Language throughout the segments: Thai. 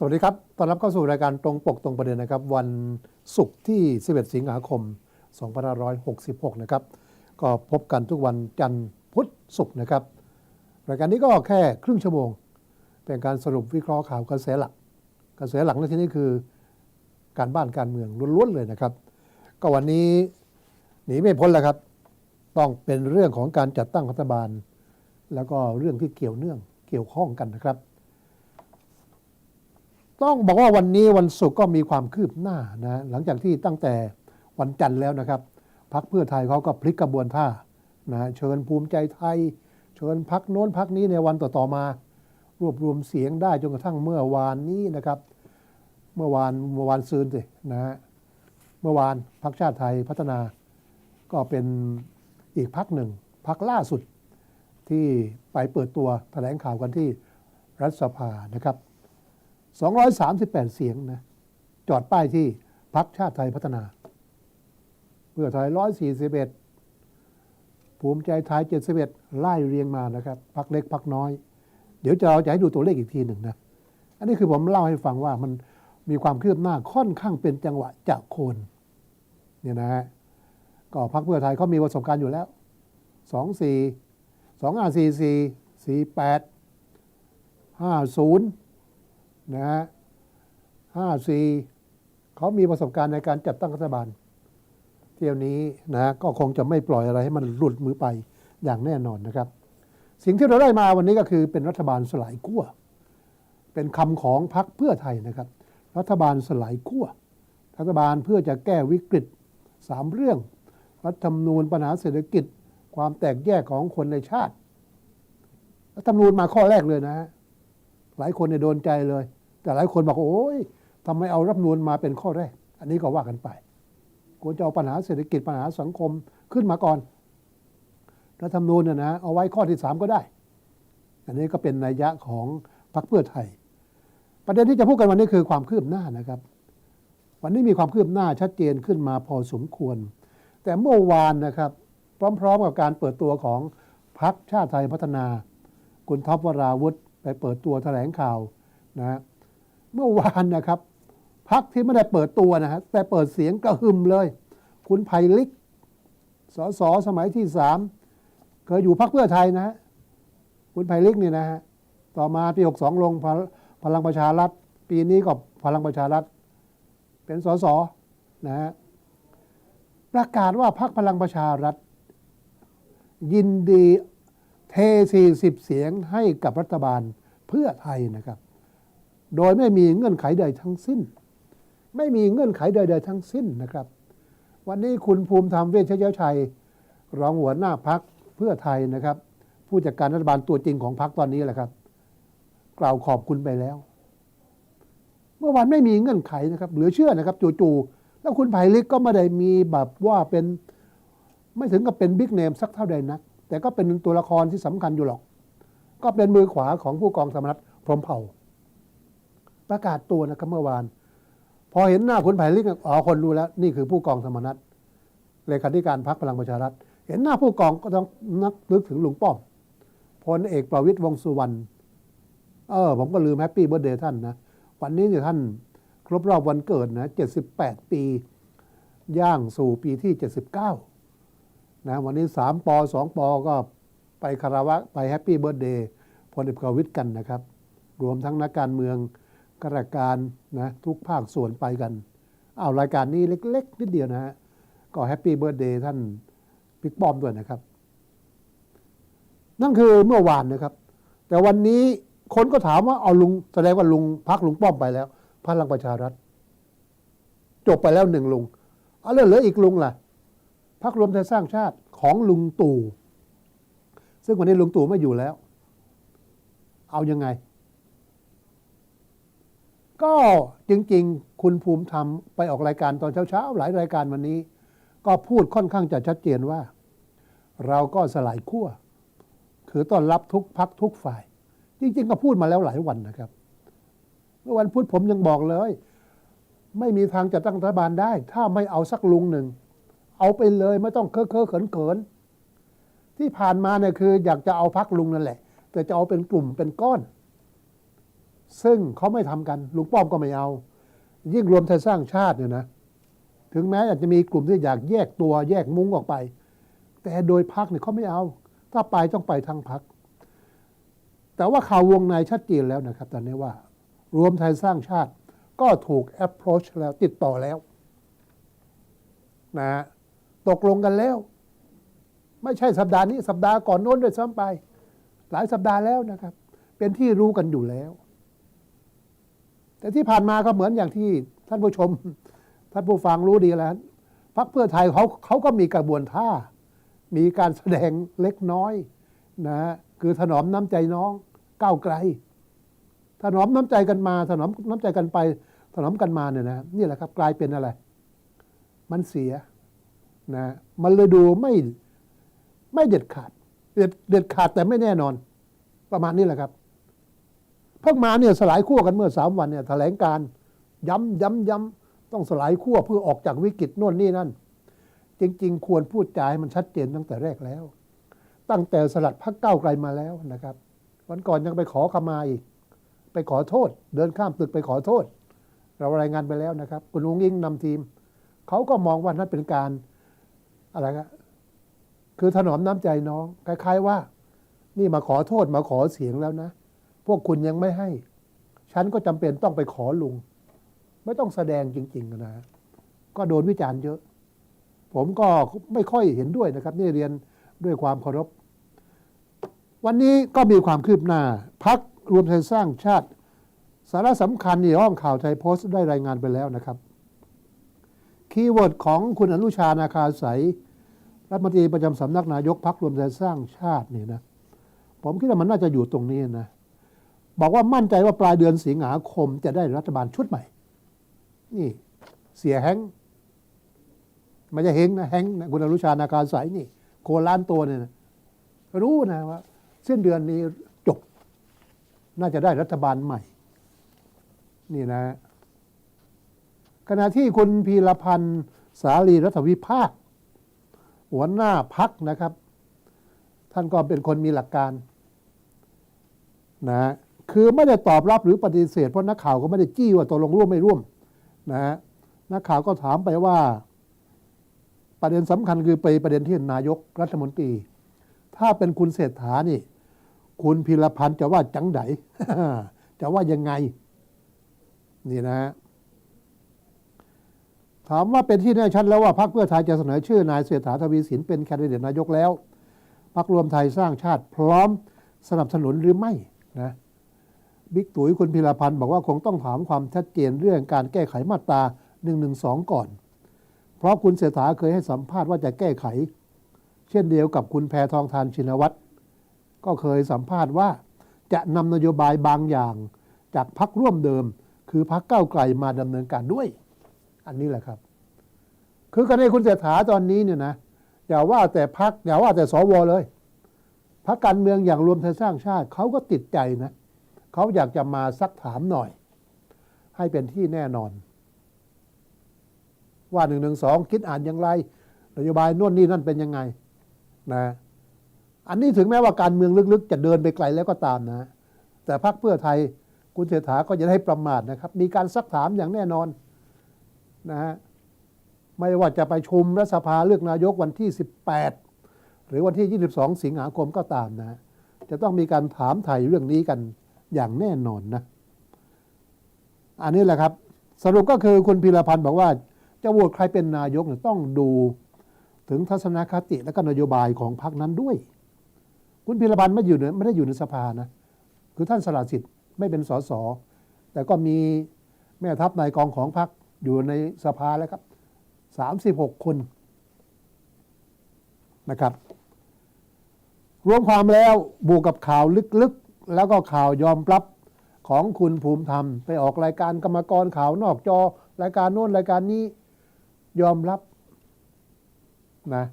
สวัสดีครับ ต้อนรับเข้าสู่รายการตรงปกตรงประเด็นนะครับ วันศุกร์ที่ 11 สิงหาคม 2566 นะครับ ก็พบกันทุกวันจันทร์พุธศุกร์นะครับ รายการนี้ก็แค่ครึ่งชั่วโมง เป็นการสรุปวิเคราะห์ข่าวกระแสหลัก กระแสหลักในที่นี้คือการบ้านการเมืองล้วนๆเลยนะครับ ก็วันนี้หนีไม่พ้นแล้วครับ ต้องเป็นเรื่องของการจัดตั้งรัฐบาล แล้วก็เรื่องที่เกี่ยวเนื่องเกี่ยวข้องกันนะครับ ต้องบอกว่าวันนี้วันศุกร์ก็มีความคืบหน้านะหลังจากที่ตั้งแต่วันจันทร์แล้วนะครับพักเพื่อไทยเขาก็พลิกกระบวนท่านะเชิญภูมิใจไทย เชิญพักโน้นพักนี้ในวันต่อๆมา รวบรวมเสียงได้จนกระทั่งเมื่อวานนี้นะครับ เมื่อวานเมื่อวานซืนสินะฮะเมื่อวานพักชาติไทยพัฒนา ก็เป็นอีกพักหนึ่งพักล่าสุดที่ไปเปิดตัวแถลงข่าวกันที่รัฐสภานะครับ 238 เสียงนะ จอดป้ายที่พักชาติไทยพัฒนา เพื่อไทย 141 ภูมิใจไทย 71 ไล่เรียงมานะครับพักเล็กพักน้อย เดี๋ยวจะเราจะให้ดูตัวเลขอีกทีหนึ่งนะ อันนี้คือผมเล่าให้ฟังว่ามันมีความคืบหน้าค่อนข้างเป็นจังหวะจากโคนเนี่ยนะฮะก็พักเพื่อไทยเขามีประสบการณ์อยู่แล้ว 2 4 2 5 4 4 4 8 50 นะฮะห้าสี่เขามีประสบการณ์ในการจัดตั้งรัฐบาล เที่ยวนี้นะก็คงจะไม่ปล่อยอะไรให้มันหลุดมือไปอย่างแน่นอนนะครับ สิ่งที่เราได้มาวันนี้ก็คือเป็นรัฐบาลสลายขั้วเป็นคำของพรรคเพื่อไทยนะครับ รัฐบาลสลายขั้วรัฐบาลเพื่อจะแก้วิกฤตสามเรื่อง รัฐธรรมนูญปัญหาเศรษฐกิจ ความแตกแยกของคนในชาติรัฐธรรมนูญมาข้อแรกเลยนะฮะหลายคนเนี่ยโดนใจเลย แต่หลายคนบอกว่าโอ้ยทำไมเอารัฐธรรมนูญมาเป็นข้อแรก อันนี้ก็ว่ากันไปควรจะเอาปัญหาเศรษฐกิจปัญหาสังคมขึ้นมาก่อนรัฐธรรมนูญนะนะเอาไว้ข้อที่สามก็ได้ อันนี้ก็เป็นนัยยะของพรรคเพื่อไทย ประเด็นที่จะพูดกันวันนี้คือความคืบหน้านะครับ วันนี้มีความคืบหน้าชัดเจนขึ้นมาพอสมควร แต่เมื่อวานนะครับ พร้อมๆกับการเปิดตัวของพรรคชาติไทยพัฒนา คุณท็อปวราวุธไปเปิดตัวแถลงข่าวนะฮะ เมื่อวานนะครับพักที่ไม่ได้เปิดตัวนะฮะแต่เปิดเสียงกระหึ่มเลย คุณไผ่ลิกสสสมัยที่สามเคยอยู่พักเพื่อไทยนะฮะคุณไผ่ลิกเนี่ยนะฮะต่อมาปีหกสองลงพลพลังประชารัฐ ปีนี้ก็พลังประชารัฐ เป็นสสนะฮะประกาศว่าพักพลังประชารัฐ ยินดีเท 40 เสียงให้กับรัฐบาลเพื่อไทยนะครับ โดยไม่มีเงื่อนไขใดทั้งสิ้น ไม่มีเงื่อนไขใด ๆ ทั้งสิ้นนะครับ วันนี้คุณภูมิธรรมเวชยชัย รองหัวหน้าพักเพื่อไทยนะครับ ผู้จัดการรัฐบาลตัวจริงของพักตอนนี้แหละครับ กล่าวขอบคุณไปแล้ว เมื่อวานไม่มีเงื่อนไขนะครับ เหลือเชื่อนะครับจู่ๆแล้วคุณไผ่ลิกก็ไม่ได้มีแบบว่าเป็นไม่ถึงกับเป็นบิ๊กเนมสักเท่าใดนัก แต่ก็เป็นตัวละครที่สำคัญอยู่หรอก ก็เป็นมือขวาของผู้กองธรรมนัฐพรหมเผ่า ประกาศตัวนะครับเมื่อวาน พอเห็นหน้าคุณไผ่ลิกอ๋อคนรู้แล้ว นี่คือผู้กองธรรมนัฐเลขาธิการพรรคพลังประชารัฐ เห็นหน้าผู้กองก็ต้องนักนึกถึงลุงป้อมพลเอกประวิตยวงสุวรรณเออ ผมก็ลืมแฮปปี้เบ t ร์ a เดย์ท่านนะ วันนี้เนี่ยท่านครบรอบวันเกิดนะ 78 ปี ย่างสู่ปีที่ 79 นะ วันนี้ 3 ป 2 ป ก็ไปคารวะ ไปแฮปปี้เบิร์ดเดย์พลเอกประวิตยกันนะครับ รวมทั้งนักการเมือง ข้าราชการนะทุกภาคส่วนไปกัน เอารายการนี้เล็ก ๆ นิดเดียวนะฮะก็แฮปปี้เบิร์ดเดย์ท่านบิ๊กป้อมด้วยนะครับ นั่นคือเมื่อวานนะครับ แต่วันนี้คนก็ถามว่าเอาลุงแสดงว่าลุงพักลุงป้อมไปแล้วพลังประชารัฐ จบไปแล้วหนึ่งลุงเอาแล้วเหลืออีกลุงล่ะพักรวมไทยสร้างชาติของลุงตู่ซึ่งวันนี้ลุงตู่ไม่อยู่แล้ว เอายังไง ก็จริงๆ คุณภูมิธรรมไปออกรายการตอนเช้าๆ หลายรายการวันนี้ ก็พูดค่อนข้างจะชัดเจนว่า เราก็สลายขั้วคือต้อนรับทุกพักทุกฝ่าย จริง ๆ ก็พูดมาแล้วหลายวันนะครับเมื่อวันพุธผมยังบอกเลย ไม่มีทางจะตั้งรัฐบาลได้ ถ้าไม่เอาสักลุงหนึ่ง เอาไปเลยไม่ต้องเคอะเคอะเขินเขินที่ผ่านมาเนี่ยคือ อยากจะเอาพักลุงนั่นแหละ แต่จะเอาเป็นกลุ่มเป็นก้อน ซึ่งเขาไม่ทำกันลุงป้อมก็ไม่เอา ยิ่งรวมไทยสร้างชาติเนี่ยนะ ถึงแม้อาจจะมีกลุ่มที่อยากแยกตัวแยกมุ้งออกไป แต่โดยพักเนี่ยเขาไม่เอา ถ้าไปต้องไปทางพัก แต่ว่าข่าววงในชัดเจนแล้วนะครับ ตอนนี้ว่า รวมไทยสร้างชาติก็ถูก approach แล้วติดต่อแล้วนะฮะตกลงกันแล้ว ไม่ใช่สัปดาห์นี้สัปดาห์ก่อนโน้นด้วยซ้ำไป หลายสัปดาห์แล้วนะครับ เป็นที่รู้กันอยู่แล้ว แต่ที่ผ่านมาก็เหมือนอย่างที่ท่านผู้ชม ท่านผู้ฟังรู้ดีแล้วพรรคเพื่อไทยเขาเขาก็มีกระบวนท่า มีการแสดงเล็กน้อยนะฮะคือถนอมน้ำใจน้องก้าวไกล ถนอมน้ำใจกันมา ถนอมน้ำใจกันไป ถนอมกันมาเนี่ยนะนี่แหละครับกลายเป็นอะไร มันเสียนะมันเลยดูไม่ไม่เด็ดขาดเด็ดเด็ดขาดแต่ไม่แน่นอน ประมาณนี้แหละครับ เพิ่งมาเนี่ยสลายขั้วกันเมื่อสามวันเนี่ยแถลงการย้ำย้ำย้ำต้องสลายขั้วเพื่อออกจากวิกฤตโน่นนี่นั่น จริง ๆ ควรพูดจาให้มันชัดเจนตั้งแต่แรกแล้ว ตั้งแต่สลัดพักเก้าไกลมาแล้วนะครับ วันก่อนยังไปขอขมาอีก ไปขอโทษ เดินข้ามตึกไปขอโทษ เรารายงานไปแล้วนะครับ คุณลุงยิ่งนำทีมเขาก็มองว่านั่นเป็นการอะไรครคือถนอมน้ำใจน้องคล้าย ๆว่า นี่มาขอโทษมาขอเสียงแล้วนะ พวกคุณยังไม่ให้ ฉันก็จำเป็นต้องไปขอลุง ไม่ต้องแสดงจริง ๆ นะ ก็โดนวิจารณ์เยอะ ผมก็ไม่ค่อยเห็นด้วยนะครับ นี่เรียนด้วยความเคารพ วันนี้ก็มีความคืบหน้า พักรวมไทยสร้างชาติ สาระสำคัญนี่ห้องข่าวไทยโพสต์ได้รายงานไปแล้วนะครับ คีย์เวิร์ดของคุณอนุชานาคาใสยรัฐมนตรีประจำสำนักนายกพักรวมไทยสร้างชาตินี่นะผมคิดว่ามันน่าจะอยู่ตรงนี้นะ บอกว่ามั่นใจว่าปลายเดือนสิงหาคมจะได้รัฐบาลชุดใหม่ นี่เสียแฮงไม่ใช่เฮงนะแฮงนะคุณอนุชานาคาใสยนี่ โคล้านตัวเนี่ยนะรู้นะว่าสิ้นเดือนนี้จบ น่าจะได้รัฐบาลใหม่ นี่นะ ขณะที่คุณพีรพันธ์สาลีรัฐวิภาค หัวหน้าพักนะครับ ท่านก็เป็นคนมีหลักการ นะ คือไม่ได้ตอบรับหรือปฏิเสธเพราะนักข่าวก็ไม่ได้จี้ว่าตกลงร่วมไม่ร่วมนะฮะนักข่าวก็ถามไปว่า ประเด็นสำคัญคือไปประเด็นที่นายกรัฐมนตรี ถ้าเป็นคุณเศรษฐานี่ คุณพิรพันธ์จะว่าจังไดจะว่ายังไง นี่นะฮะถามว่าเป็นที่แน่ชัดแล้วว่าพรรคเพื่อไทยจะเสนอชื่อนายเศรษฐาทวีสินเป็นแคนดิเดตนายกแล้วพรรครวมไทยสร้างชาติพร้อมสนับสนุนหรือไม่นะ บิ๊กตุ๋ยคุณพิรพันธ์บอกว่าคงต้องถามความชัดเจนเรื่องการแก้ไขมาตรา1นึก่อน เพราะคุณเศรษฐาเคยให้สัมภาษณ์ว่าจะแก้ไข เช่นเดียวกับคุณแพทองทานชินวัตรก็เคยสัมภาษณ์ว่าจะนำนโยบายบางอย่างจากพักร่วมเดิม คือพักเก้าไกลมาดำเนินการด้วย อันนี้แหละครับ คือกันในคุณเศรษฐาตอนนี้เนี่ยนะอย่าว่าแต่พักอย่าว่าแต่สวเลยพักการเมืองอย่างรวมไทยสร้างชาติเขาก็ติดใจนะ เขาอยากจะมาซักถามหน่อย ให้เป็นที่แน่นอน ว่าหนึ่งหนึ่งสองคิดอ่านอย่างไรนโยบายนู่นนี่นั่นเป็นยังไงนะอันนี้ถึงแม้ว่าการเมืองลึกๆ จะเดินไปไกลแล้วก็ตามนะ แต่พรรคเพื่อไทยคุณเศรษฐาก็จะได้ประมาทนะครับ มีการซักถามอย่างแน่นอนนะฮะไม่ว่าจะไปชุมรัฐสภาเลือกนายกวันที่ 18 หรือวันที่ 22 สิงหาคมก็ตามนะ จะต้องมีการถามไถ่เรื่องนี้กัน อย่างแน่นอนนะ อันนี้แหละครับ สรุปก็คือคุณพีรพันธ์บอกว่าจะโหวตใครเป็นนายกเนี่ยต้องดูถึงทัศนคติและก็นโยบายของพรรคนั้นด้วย คุณพีรพันธ์ไม่อยู่ในไม่ได้อยู่ในสภานะ คือท่านสละสิทธิ์ไม่เป็นสสแต่ก็มีแม่ทัพนายกองของพรรคอยู่ในสภาแล้วครับสามสิบหกคนนะครับ รวมความแล้วบวกกับข่าวลึก แล้วก็ข่าวยอมรับของคุณภูมิธรรม ไปออกรายการกรรมกรข่าวนอกจอ รายการโน้นรายการนี้ยอมรับนะ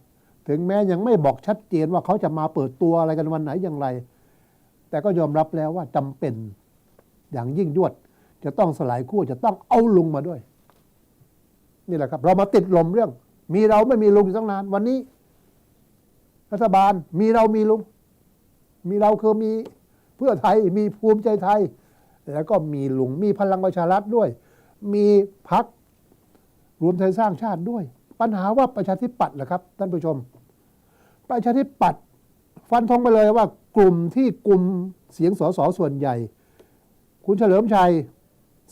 ถึงแม้ยังไม่บอกชัดเจนว่าเขาจะมาเปิดตัวอะไรกันวันไหนอย่างไร แต่ก็ยอมรับแล้วว่าจำเป็นอย่างยิ่งยวด จะต้องสลายคู่จะต้องเอาลุงมาด้วย นี่แหละครับ เรามาติดลมเรื่อง มีเราไม่มีลุงอยู่ตั้งนาน วันนี้ รัฐบาลมีเรามีลุง มีเราคือมี เพื่อไทยมีภูมิใจไทย แล้วก็มีลุงมีพลังประชารัฐด้วย มีพักรวมไทยสร้างชาติด้วย ปัญหาว่าประชาธิปัตย์นะครับท่านผู้ชม ประชาธิปัตย์ฟันธงไปเลยว่ากลุ่มที่กลุ่มเสียงสสส่วนใหญ่ คุณเฉลิมชัย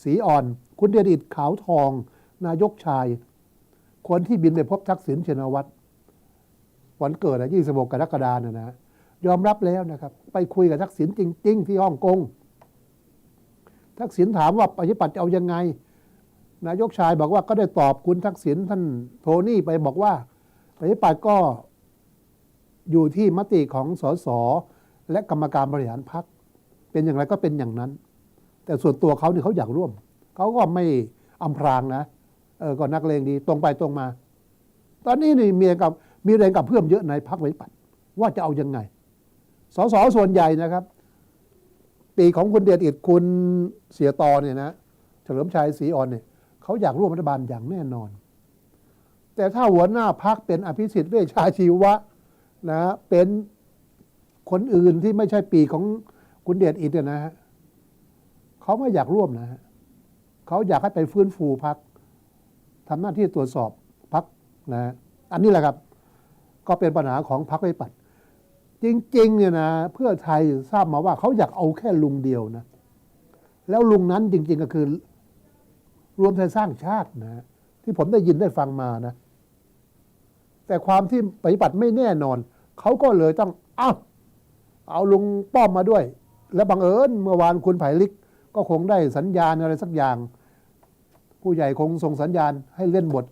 ศรีอ่อน คุณเดชอิดขาวทอง นายกชาย คนที่บินไปพบทักษิณเชนวัตรวันเกิดอะ26กรกฎาคมนะนะ ยอมรับแล้วนะครับ ไปคุยกับทักษิณจริง ๆ ที่ฮ่องกงทักษิณถามว่าปฏิปัติจะเอายังไง นายกชายบอกว่าก็ได้ตอบคุณทักษิณท่านโทนี่ไปบอกว่าปฏิปัติก็อยู่ที่มติของสสและกรรมการบริหารพรรคเป็นอย่างไรก็เป็นอย่างนั้น แต่ส่วนตัวเขาเนี่ยเขาอยากร่วม เขาก็ไม่อำพรางนะเออก็นักเลงดีตรงไปตรงมา ตอนนี้นี่มีกับมีแรงกับเพื่อมเยอะในพรรคปฏิปัติว่าจะเอายังไง สสส่วนใหญ่นะครับ ปีของคุณเดชอิดคุณเสียตอเนี่ยนะเฉลิมชัยศรีอ่อนเนี่ยเขาอยากร่วมรัฐบาลอย่างแน่นอน แต่ถ้าหัวหน้าพักเป็นอภิสิทธิ์เวชชาชีวะนะเป็นคนอื่นที่ไม่ใช่ปีของคุณเดชอิดเนี่ยนะฮะเขาไม่อยากร่วมนะฮะเขาอยากให้ไปฟื้นฟูพักทำหน้าที่ตรวจสอบพักนะฮะอันนี้แหละครับ ก็เป็นปัญหาของพักไว้ปัด จริงๆเนี่ยนะเพื่อไทยทราบมาว่าเขาอยากเอาแค่ลุงเดียวนะ แล้วลุงนั้นจริง ๆก็คือ รวมไทยสร้างชาตินะ ที่ผมได้ยินได้ฟังมานะ แต่ความที่ปฏิบัติไม่แน่นอน เขาก็เลยต้องเอาเอาลุงป้อมมาด้วย และบังเอิญเมื่อวานคุณไผ่ลิก ก็คงได้สัญญาณอะไรสักอย่าง ผู้ใหญ่คงส่งสัญญาณให้เล่นบท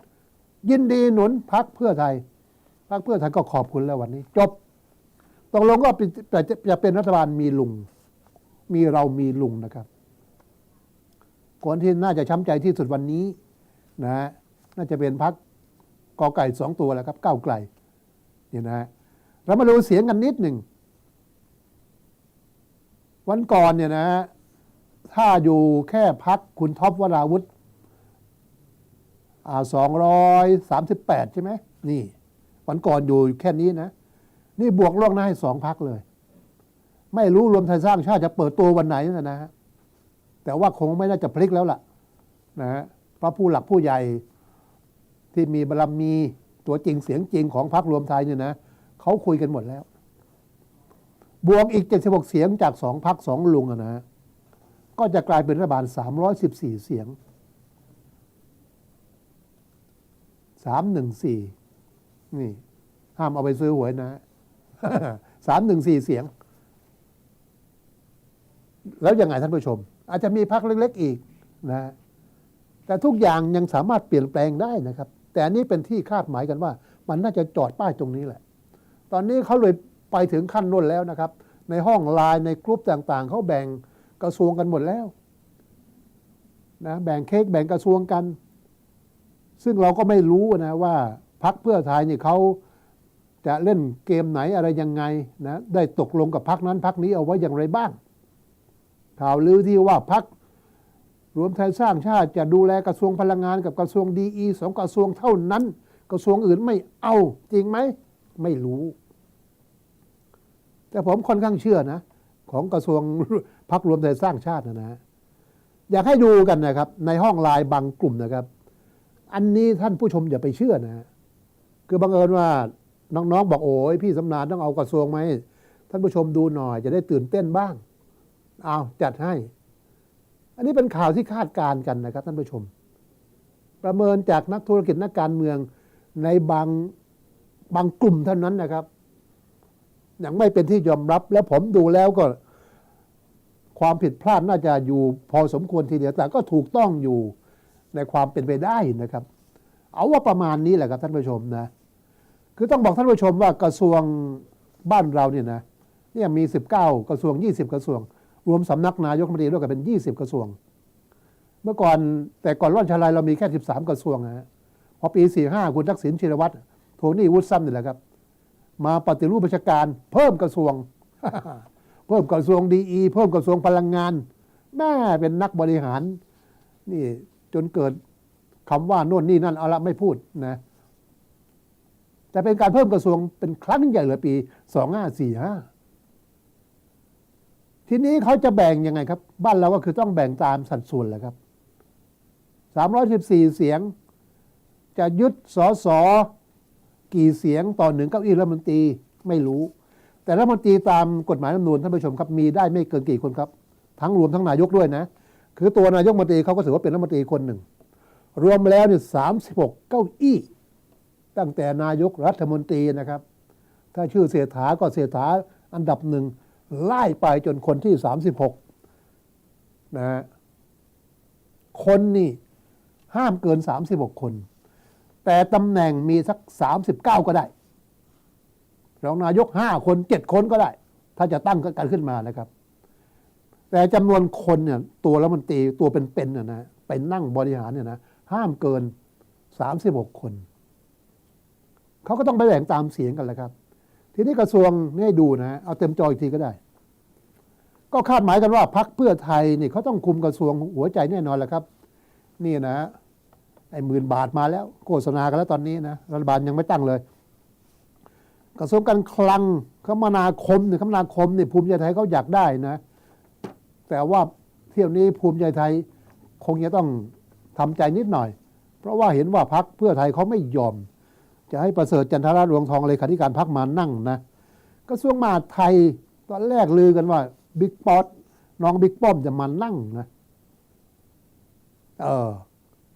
ยินดีหนุนพักเพื่อไทยพักเพื่อไทยก็ขอบคุณแล้ววันนี้ จบ ตกลงก็จะเป็นรัฐบาลมีลุง มีเรามีลุงนะครับคนที่น่าจะช้ำใจที่สุดวันนี้นะฮะน่าจะเป็นพักกอไก่สองตัวแหล้วครับก้าวไกลเนี่ยนะฮะเรามาดูเสียงกันนิดหนึ่ง วันก่อนเนี่ยนะฮะถ้าอยู่แค่พักคุณท็อปวราวุธอ่าสองร้อยสามสิบแปดใช่ไหมนี่ วันก่อนอยู่แค่นี้นะ นี่บวกล่วงหน้าให้สองพักเลย ไม่รู้รวมไทยสร้างชาติจะเปิดตัววันไหนนะนะฮะแต่ว่าคงไม่น่าจะพลิกแล้วล่ะนะฮะเพราะผู้หลักผู้ใหญ่ที่มีบารมีตัวจริงเสียงจริงของพรรครวมไทยเนี่ยนะเขาคุยกันหมดแล้ว บวกอีก 76 เสียงจากสองพักสองลุงนะฮะก็จะกลายเป็นรัฐบาล 314 เสียง 314 นี่ ห้ามเอาไปซื้อหวยนะ สามหนึ่งสี่เสียง แล้วยังไงท่านผู้ชม อาจจะมีพักเล็กๆอีกนะแต่ทุกอย่างยังสามารถเปลี่ยนแปลงได้นะครับ แต่อันนี้เป็นที่คาดหมายกันว่า มันน่าจะจอดป้ายตรงนี้แหละ ตอนนี้เขาเลยไปถึงขั้นนู้นแล้วนะครับ ในห้องไลน์ในกลุ่มต่างๆเขาแบ่งกระทรวงกันหมดแล้วนะแบ่งเค้กแบ่งกระทรวงกัน ซึ่งเราก็ไม่รู้นะว่าพักเพื่อไทยนี่เขา จะเล่นเกมไหนอะไรยังไงนะได้ตกลงกับพักนั้นพักนี้เอาไว้อย่างไรบ้าง ข่าวลือที่ว่าพักรวมไทยสร้างชาติจะดูแลกระทรวงพลังงานกับกระทรวงดีอีสองกระทรวงเท่านั้น กระทรวงอื่นไม่เอาจริงไหมไม่รู้ แต่ผมค่อนข้างเชื่อนะ ของกระทรวงพักรวมไทยสร้างชาตินะนะอยากให้ดูกันนะครับ ในห้องไลน์บางกลุ่มนะครับ อันนี้ท่านผู้ชมอย่าไปเชื่อนะ คือบังเอิญว่า น้องๆ บอกโอ้ยพี่สำนานต้องเอากระทรวงไหมท่านผู้ชมดูหน่อย จะได้ตื่นเต้นบ้าง เอาจัดให้ อันนี้เป็นข่าวที่คาดการณ์กันนะครับท่านผู้ชม ประเมินจากนักธุรกิจนักการเมืองในบางบางกลุ่มเท่านั้นนะครับยังไม่เป็นที่ยอมรับและผมดูแล้วก็ ความผิดพลาดน่าจะอยู่ พอสมควรทีเดียวแต่ก็ถูกต้องอยู่ในความเป็นไปได้นะครับ เอาว่าประมาณนี้แหละครับท่านผู้ชมนะ คือต้องบอกท่านผู้ชมว่ากระทรวงบ้านเราเนี่ยนะเนี่ยมี 19 กระทรวง 20 กระทรวง รวมสำนักนายกรัฐมนตรีด้วยกันเป็น 20 กระทรวง เมื่อก่อนแต่ก่อนร่อนชลายเรามีแค่ 13 กระทรวงนะฮะพอปี 45 คุณทักษิณชินวัตรโทนี่วุฒิซ้ำนี่แหละครับ มาปฏิรูปราชการเพิ่มกระทรวง เพิ่มกระทรวงดีอีเพิ่มกระทรวงพลังงานแม่เป็นนักบริหาร นี่จนเกิดคำว่าโน่นนี่นั่นเอาละไม่พูดนะ แต่เป็นการเพิ่มกระทรวงเป็นครั้งใหญ่เลยปี 2545 ทีนี้เขาจะแบ่งยังไงครับ บ้านเราก็คือต้องแบ่งตามสัดส่วนแหละครับ 314 เสียง จะยึดสอสอกี่เสียงต่อหนึ่งเก้าอี้รัฐมนตรีไม่รู้ แต่รัฐมนตรีตามกฎหมายรัฐมนูญท่านผู้ชมครับมีได้ไม่เกินกี่คนครับ ทั้งรวมทั้งนายกด้วยนะ คือตัวนายกมนตรีเขาก็ถือว่าเป็นรัฐมนตรีคนหนึ่ง รวมแล้วเนี่ยสามสิบหกเก้าอี้ ตั้งแต่นายกรัฐมนตรีนะครับ ถ้าชื่อเศรษฐาก็เศรษฐาอันดับหนึ่งไล่ไปจนคนที่สามสิบหกนะฮะคนนี่ห้ามเกินสามสิบหกคน แต่ตำแหน่งมีสักสามสิบเก้าก็ได้รองนายกห้าคนเจ็ดคนก็ได้ ถ้าจะตั้งกันขึ้นมานะครับ แต่จำนวนคนเนี่ยตัวรัฐมนตรีตัวเป็นๆน่ะนะไปนั่งบริหารเนี่ยนะห้ามเกินสามสิบหกคน เขาก็ต้องไปแบ่งตามเสียงกันแหละครับ ทีนี้กระทรวงนี่ให้ดูนะเอาเต็มจออีกทีก็ได้ ก็คาดหมายกันว่าพักเพื่อไทยนี่เขาต้องคุมกระทรวงหัวใจแน่นอนแหละครับ นี่นะไอ้หมื่นบาทมาแล้วโฆษณากันแล้วตอนนี้นะรัฐบาลยังไม่ตั้งเลย กระทรวงการคลังคมนาคมเนี่ยคมนาคมเนี่ยภูมิใจไทยเขาอยากได้นะ แต่ว่าเที่ยวนี้ภูมิใจไทยคงจะต้องทำใจนิดหน่อย เพราะว่าเห็นว่าพักเพื่อไทยเขาไม่ยอม จะให้ประเสริฐจันทราดวงทองเลขาธิการพักมานั่งนะกระทรวงมหาดไทยตอนแรกลือกันว่าบิ๊กป๊อตน้องบิ๊กป้อมจะมานั่งนะเออ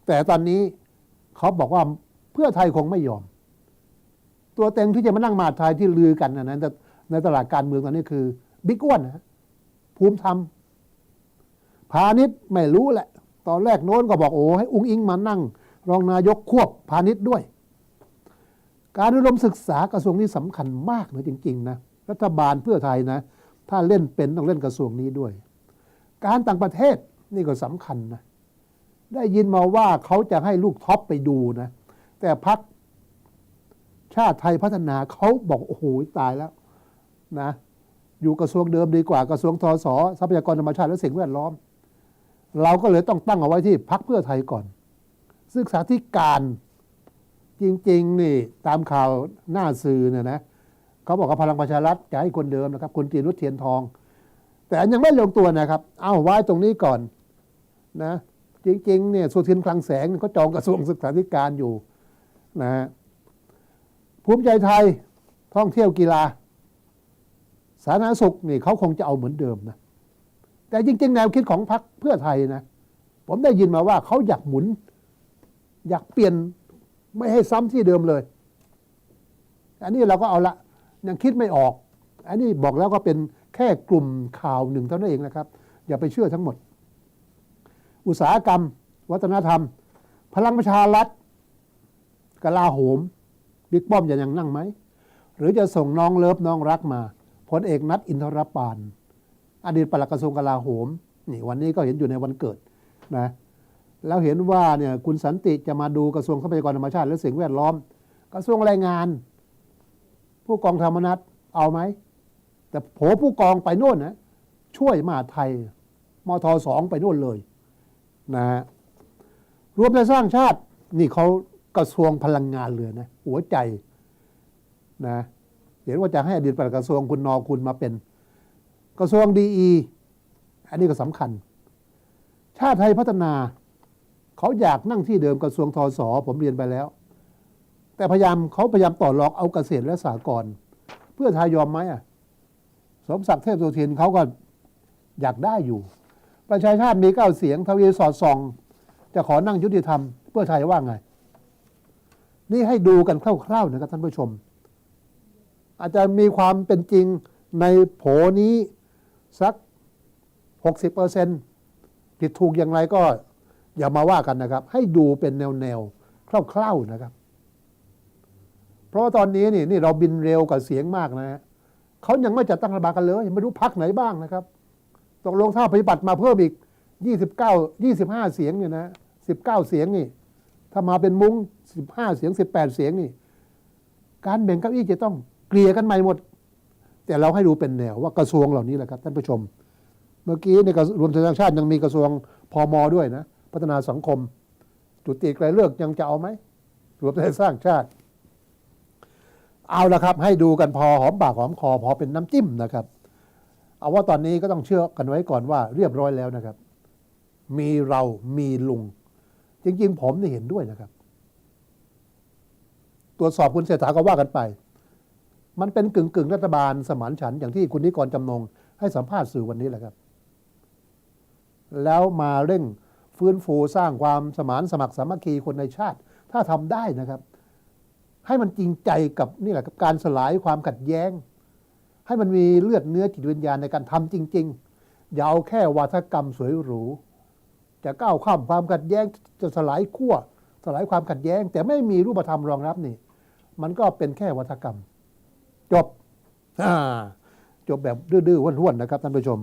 แต่ตอนนี้เขาบอกว่าเพื่อไทยคงไม่ยอม ตัวเต็งที่จะมานั่งมหาดไทยที่ลือกันนะนะในตลาดการเมืองตอนนี้คือบิ๊กอ้วนนะภูมิธรรมพาณิชย์ไม่รู้แหละ ตอนแรกโน้นก็บอกโอ้ให้อุ้งอิงมานั่ง รองนายกควบพาณิชย์ด้วย การอบรมศึกษากระทรวงนี้สำคัญมากนะจริงๆนะรัฐบาลเพื่อไทยนะ ถ้าเล่นเป็นต้องเล่นกระทรวงนี้ด้วย การต่างประเทศนี่ก็สำคัญนะได้ยินมาว่าเขาจะให้ลูกท็อปไปดูนะ แต่พักชาติไทยพัฒนาเขาบอกโอ้โหตายแล้วนะ อยู่กระทรวงเดิมดีกว่ากระทรวงทศทรัพยากรธรรมชาติและสิ่งแวดล้อม เราก็เลยต้องตั้งเอาไว้ที่พักเพื่อไทยก่อนศึกษาธิการ จริงๆนี่ตามข่าวหน้าสื่อเนี่ยนะเขาบอกว่าพลังประชารัฐจะให้คนเดิมนะครับคุณจีนุชเทียนทอง แต่ยังไม่ลงตัวนะครับ เอาไว้ตรงนี้ก่อนนะจริงๆเนี่ยสุทินคลังแสงเขาจองกระทรวงศึกษาธิการอยู่นะฮะภูมิใจไทยท่องเที่ยวกีฬา สาธารณสุขนี่เขาคงจะเอาเหมือนเดิมนะแต่จริง ๆ แนวคิดของพรรคเพื่อไทยนะ ผมได้ยินมาว่าเขาอยากหมุน อยากเปลี่ยน ไม่ให้ซ้ำที่เดิมเลย อันนี้เราก็เอาละยังคิดไม่ออก อันนี้บอกแล้วก็เป็นแค่กลุ่มข่าวหนึ่งเท่านั้นเองนะครับ อย่าไปเชื่อทั้งหมด อุตสาหกรรม วัฒนธรรม พลังประชารัฐกลาโหมบิ๊กป้อมจะยังนั่งไหม หรือจะส่งน้องเลิฟน้องรักมาพลเอกนัทอินทรปานอดีตปลัดกระทรวงกลาโหมนี่วันนี้ก็เห็นอยู่ในวันเกิดนะ แล้วเห็นว่าเนี่ยคุณสันติจะมาดูกระทรวงทรัพยากรธรรมชาติและสิ่งแวดล้อม กระทรวงแรงงาน ผู้กองธรรมนัฐเอาไหม แต่โผผู้กองไปโน่นนะช่วยมหาไทยมทสองไปโน่นเลยนะฮะรวมไทยสร้างชาตินี่เขากระทรวงพลังงานเลยนะหัวใจนะเห็นว่าจะให้อดีตปลัดกระทรวงคุณนอคุณมาเป็น กระทรวงดีอีอันนี้ก็สำคัญ ชาติไทยพัฒนา เขาอยากนั่งที่เดิมกระทรวงทศผมเรียนไปแล้ว แต่พยายามเขาพยายามต่อรองเอาเกษตรและสหกรณ์เพื่อไทยยอมไหมอะ สมศักดิ์เทพโสธินเขาก็อยากได้อยู่ ประชาชาติมีเก้าเสียงทวีสอดส่อง จะขอนั่งยุติธรรม เพื่อไทยว่าไง นี่ให้ดูกันคร่าวๆนะครับท่านผู้ชม อาจจะมีความเป็นจริงในโผนี้สัก 60เปอร์เซ็นต์ผิดถูกอย่างไรก็ อย่ามาว่ากันนะครับ ให้ดูเป็นแนวๆคร่าวๆนะครับ เพราะว่าตอนนี้นี่นี่เราบินเร็วกับเสียงมากนะฮะเขายังไม่จัดตั้งรัฐบาลกันเลยไม่รู้พักไหนบ้างนะครับตกลงถ้าปฏิบัติมาเพิ่มอีก29 25เสียงเนี่ยนะ19เสียงนี่ ถ้ามาเป็นมุ้ง15เสียง18เสียงนี่ การแบ่งเก้าอี้จะต้องเกลี่ยกันใหม่หมด แต่เราให้ดูเป็นแนวว่ากระทรวงเหล่านี้แหละครับท่านผู้ชม เมื่อกี้ในกระรวมไทยสร้างชาติยังมีกระทรวงพมด้วยนะ พัฒนาสังคม จุติไกลเลือกยังจะเอาไหมรวมไทยสร้างชาติ เอาละครับ ให้ดูกันพอหอมปากหอมคอพอเป็นน้ำจิ้มนะครับ เอาว่าตอนนี้ก็ต้องเชื่อกันไว้ก่อนว่าเรียบร้อยแล้วนะครับ มีเรามีลุง จริง ๆ ผมนี่เห็นด้วยนะครับ ตรวจสอบคุณเศรษฐาก็ว่ากันไป มันเป็นกึ่งกึ่งๆรัฐบาลสมานฉันอย่างที่คุณนิกรจำนงให้สัมภาษณ์สื่อวันนี้แหละครับ แล้วมาเร่ง ฟื้นฟูสร้างความสมานสมัครสามัคคีคนในชาติ ถ้าทำได้นะครับ ให้มันจริงใจกับนี่แหละกับการสลายความขัดแย้ง ให้มันมีเลือดเนื้อจิตวิญญาณในการทำจริง ๆ อย่าเอาแค่วาทกรรมสวยหรู จะก้าวข้ามความขัดแย้งจะสลายขั้วสลายความขัดแย้ง แต่ไม่มีรูปธรรมรองรับนี่ มันก็เป็นแค่วัฒกรรม จบจบแบบดื้อๆห้วนๆนะครับท่านผู้ชม